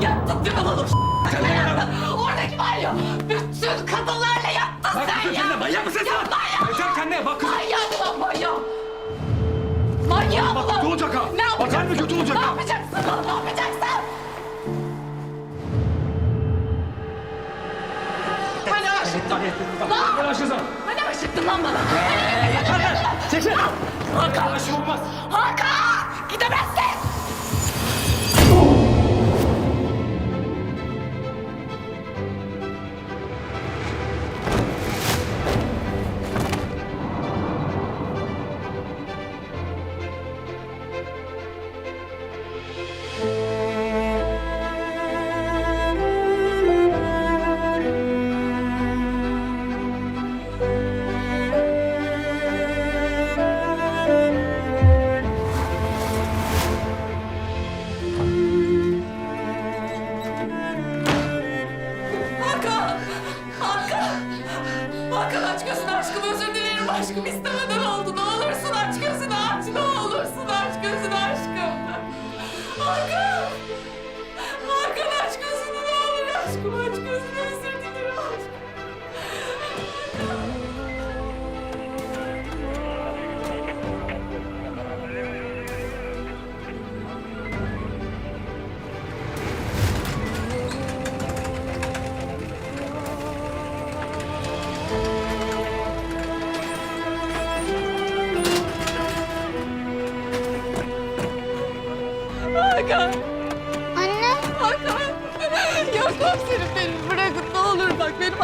Yattın değil mi lan o Sen yattın. Oradaki ya. Bütün kadınlarla yattın Bak sen kızım ya. manyak mısın Ya sen? manyak. Sen kendine bak kızım. Manyak lan manyak. Manyak Bak lan. kötü olacak ha. Ne Bak yapacaksın? harbi kötü olacak Ne ha. yapacaksın lan? Ne yapacaksın? Hani aşıktın? Lan! Gel aşkıza. Hani aşıktın lan bana? Yeter lan. Çekil. Hakan! Aşım olmaz. Hakan! Gidemezsin!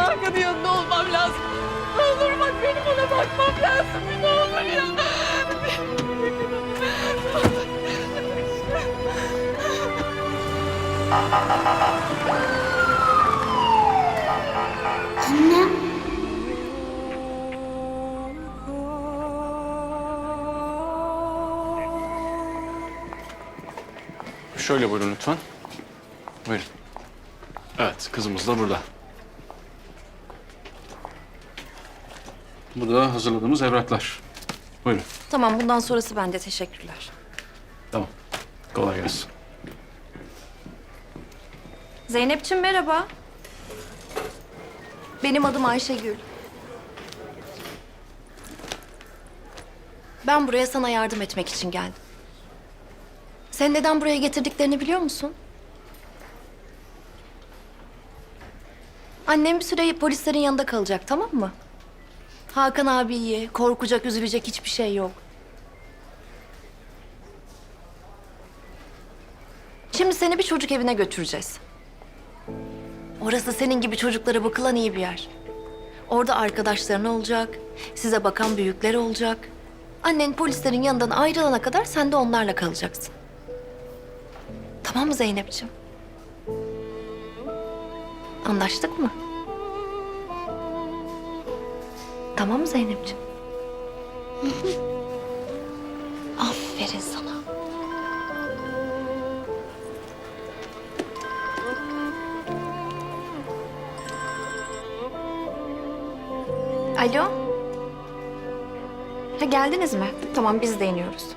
Hakan'ın yanında olmam lazım. Ne olur bak benim ona bakmam lazım ne olur ya. Anne. Şöyle buyurun lütfen. Buyurun. Evet, kızımız da burada. Bu da hazırladığımız evraklar. Buyurun. Tamam bundan sonrası bende teşekkürler. Tamam. Kolay gelsin. Zeynep'ciğim merhaba. Benim adım Ayşegül. Ben buraya sana yardım etmek için geldim. Sen neden buraya getirdiklerini biliyor musun? Annem bir süre polislerin yanında kalacak tamam mı? Hakan abi iyi, korkacak, üzülecek hiçbir şey yok. Şimdi seni bir çocuk evine götüreceğiz. Orası senin gibi çocuklara bakılan iyi bir yer. Orada arkadaşların olacak, size bakan büyükler olacak. Annen polislerin yanından ayrılana kadar sen de onlarla kalacaksın. Tamam mı Zeynep'ciğim? Anlaştık mı? Tamam mı Zeynep'ciğim? Aferin sana. Alo? Ha geldiniz mi? Tamam biz de iniyoruz.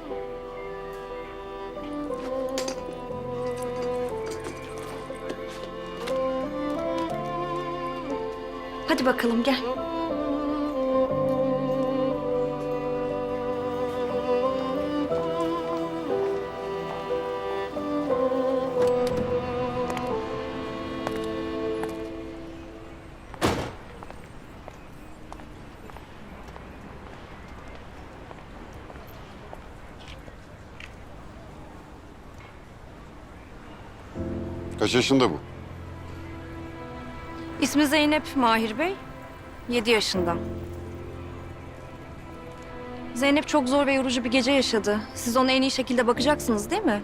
Hadi bakalım gel. Kaç yaşında bu? İsmi Zeynep Mahir Bey. Yedi yaşında. Zeynep çok zor ve yorucu bir gece yaşadı. Siz ona en iyi şekilde bakacaksınız değil mi?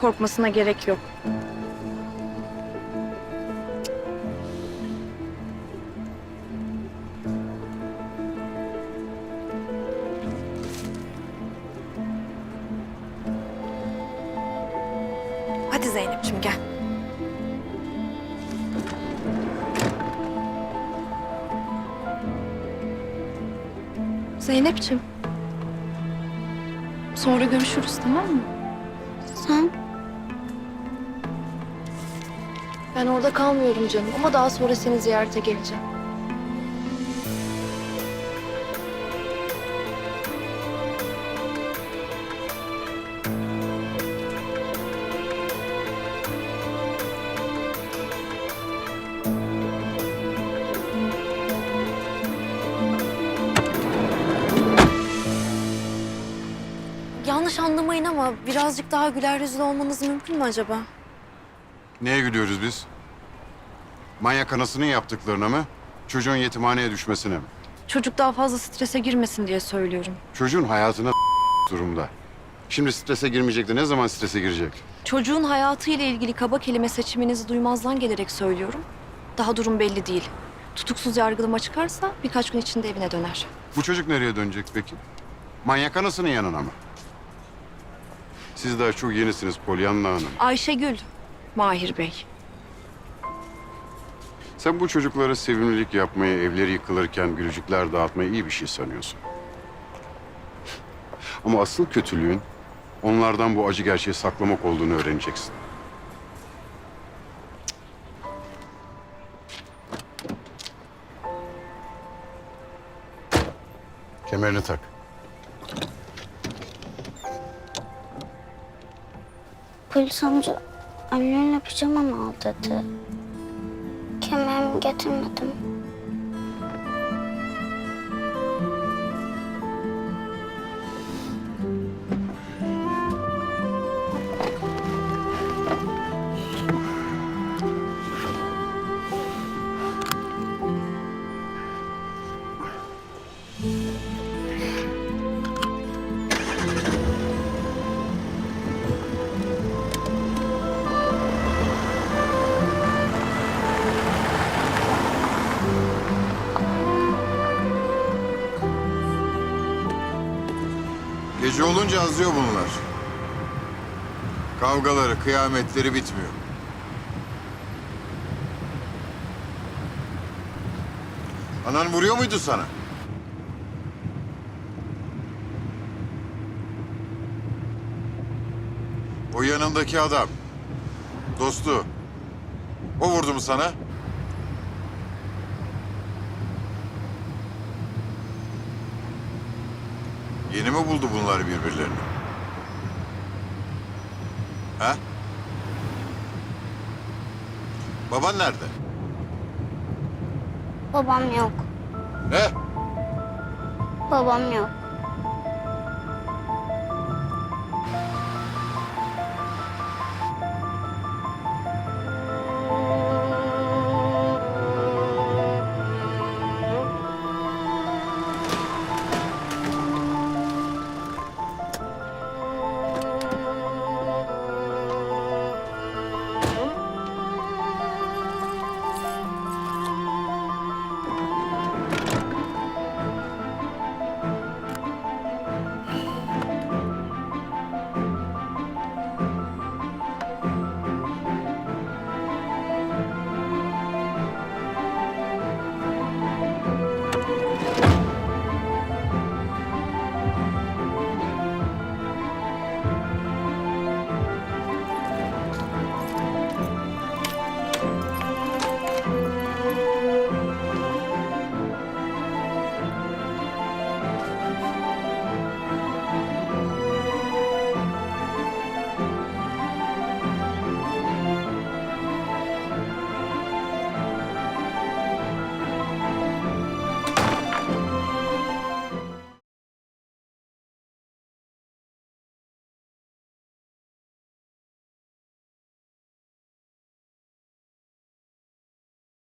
Korkmasına gerek yok. Hadi Zeynep'ciğim gel. Zeynep'ciğim. Sonra görüşürüz tamam mı? Sen? Ben orada kalmıyorum canım ama daha sonra seni ziyarete geleceğim. Ama birazcık daha güler yüzlü olmanız mümkün mü acaba? Neye gülüyoruz biz? Manyak anasının yaptıklarına mı? Çocuğun yetimhaneye düşmesine mi? Çocuk daha fazla strese girmesin diye söylüyorum. Çocuğun hayatına durumda. Şimdi strese girmeyecek de ne zaman strese girecek? Çocuğun hayatıyla ilgili kaba kelime seçiminizi duymazdan gelerek söylüyorum. Daha durum belli değil. Tutuksuz yargılama çıkarsa birkaç gün içinde evine döner. Bu çocuk nereye dönecek peki? Manyak anasının yanına mı? Siz daha çok yenisiniz Pollyanna Hanım. Ayşegül, Mahir Bey. Sen bu çocuklara sevimlilik yapmayı, evleri yıkılırken gülücükler dağıtmayı iyi bir şey sanıyorsun. Ama asıl kötülüğün onlardan bu acı gerçeği saklamak olduğunu öğreneceksin. Kemerini tak. Polis amca annenle pijamamı al dedi. Kemerimi getirmedim. Gece olunca azıyor bunlar. Kavgaları, kıyametleri bitmiyor. Anan vuruyor muydu sana? O yanındaki adam. Dostu. O vurdu mu sana? Yeni mi buldu bunlar birbirlerini? Ha? Baban nerede? Babam yok. Ne? Babam yok.